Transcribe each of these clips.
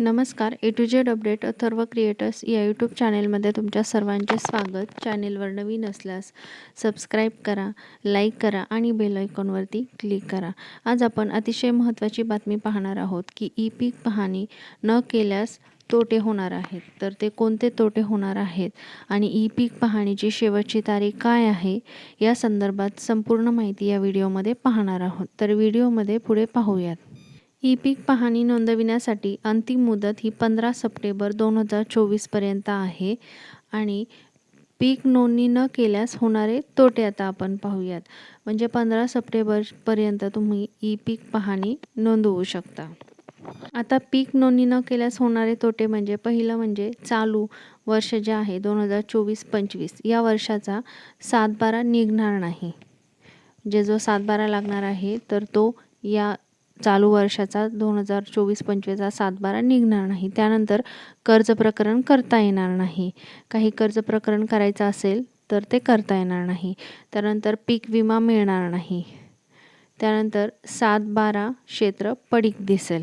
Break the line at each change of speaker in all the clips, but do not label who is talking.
नमस्कार A to Z update Atharva creators या YouTube चॅनेलमध्ये तुमच्या सर्वांचे स्वागत. चॅनेलवर नवीन असल्यास सबस्क्राईब करा लाईक करा आणि बेल आयकॉनवरती क्लिक करा. आज आपण अतिशय महत्त्वाची बातमी पाहणार आहोत की ई पीक पाहणी न केल्यास तोटे होणार आहेत. तर ते कोणते तोटे होणार आहेत आणि ई पीक पाहणीची शेवटची तारीख काय आहे या संदर्भात संपूर्ण माहिती या व्हिडिओमध्ये पाहणार आहोत. तर व्हिडिओमध्ये पुढे पाहूयात. ई पीक पाहणी नोंदविण्यासाठी अंतिम मुदत ही पंधरा सप्टेंबर दोन हजार चोवीसपर्यंत आहे आणि पीक नोंदणी न केल्यास होणारे तोटे आता आपण पाहूयात. म्हणजे पंधरा सप्टेंबरपर्यंत तुम्ही ई पीक पाहणी नोंदवू शकता. आता पीक नोंदणी न केल्यास होणारे तोटे म्हणजे पहिलं म्हणजे चालू वर्ष जे आहे दोन हजार चोवीस पंचवीस या वर्षाचा सातबारा निघणार नाही. जे जो सातबारा लागणार आहे तर तो या चालू वर्षाचा दोन हजार चोवीस पंचवीसचा सातबारा निघणार नाही. त्यानंतर कर्ज प्रकरण करता येणार नाही. काही कर्ज प्रकरण करायचं असेल तर ते करता येणार नाही. त्यानंतर पीक विमा मिळणार नाही. त्यानंतर सात बारा क्षेत्र पडीक दिसेल.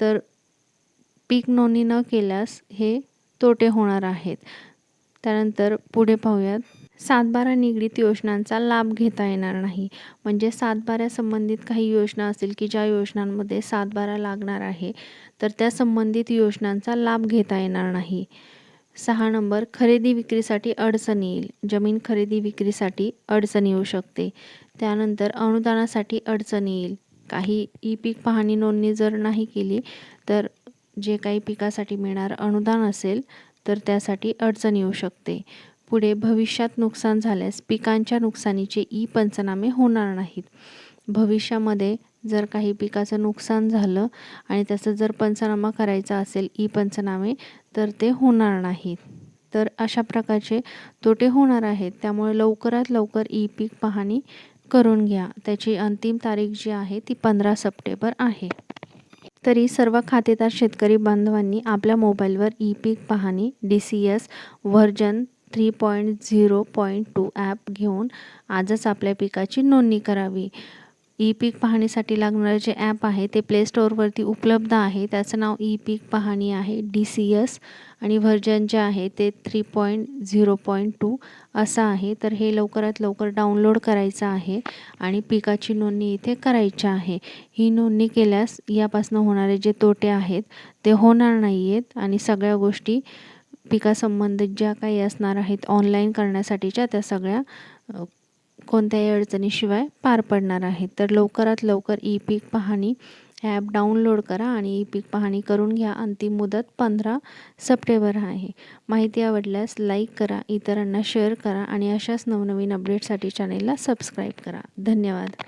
तर पीक नोंदणी न केल्यास हे तोटे होणार आहेत. त्यानंतर पुढे पाहूयात. सातबारा निगडीत योजनांचा लाभ घेता येणार नाही. म्हणजे सातबाऱ्यासंबंधित काही योजना असतील की ज्या योजनांमध्ये सातबारा लागणार आहे तर त्या संबंधित योजनांचा लाभ घेता येणार नाही. सहा नंबर खरेदी विक्रीसाठी अडचण येईल. जमीन खरेदी विक्रीसाठी अडचण येऊ शकते. त्यानंतर अनुदानासाठी अडचण येईल. काही ई पीक पाहणी नोंदणी जर नाही केली तर जे काही पिकासाठी मिळणार अनुदान असेल तर त्यासाठी अडचण येऊ शकते. पुढे भविष्यात नुकसान झाल्यास पिकांच्या नुकसानीचे ई पंचनामे होणार नाहीत. भविष्यामध्ये जर काही पिकाचं नुकसान झालं आणि त्याचा जर पंचनामा करायचा असेल ई पंचनामे तर ते होणार नाहीत. तर अशा प्रकारचे तोटे होणार आहेत. त्यामुळे लवकरात लवकर ई पीक पाहणी करून घ्या. त्याची अंतिम तारीख जी आहे ती पंधरा सप्टेंबर आहे. तरी सर्व खातेदार शेतकरी बांधवांनी आपल्या मोबाईलवर ई पीक पाहणी D C S version three point zero point two app घेऊन आजच आपल्या पिकाची नोंदणी करावी. ई पीक पाहणीसाठी लागणारं जे ॲप आहे ते प्ले स्टोअरवरती उपलब्ध आहे. त्याचं नाव ई पीक पाहणी आहे. डी सी एस आणि व्हर्जन जे आहे ते three point zero point two असं आहे. तर हे लवकरात लवकर डाउनलोड करायचं आहे आणि पिकाची नोंदणी इथे करायची आहे. ही नोंदणी केल्यास यापासून होणारे जे तोटे आहेत ते होणार नाही आहेत आणि सगळ्या गोष्टी पिकासंबंधित ज्या काही असणार आहेत ऑनलाईन करण्यासाठीच्या त्या सगळ्या कोणत्याही अडचणीशिवाय पार पडणार आहेत. तर लवकरात लवकर ई पीक पाहणी ॲप डाउनलोड करा आणि ई पीक पाहणी करून घ्या. अंतिम मुदत पंधरा सप्टेंबर आहे. माहिती आवडल्यास लाईक करा इतरांना शेअर करा आणि अशाच नवनवीन अपडेटसाठी चॅनेलला सबस्क्राईब करा. धन्यवाद.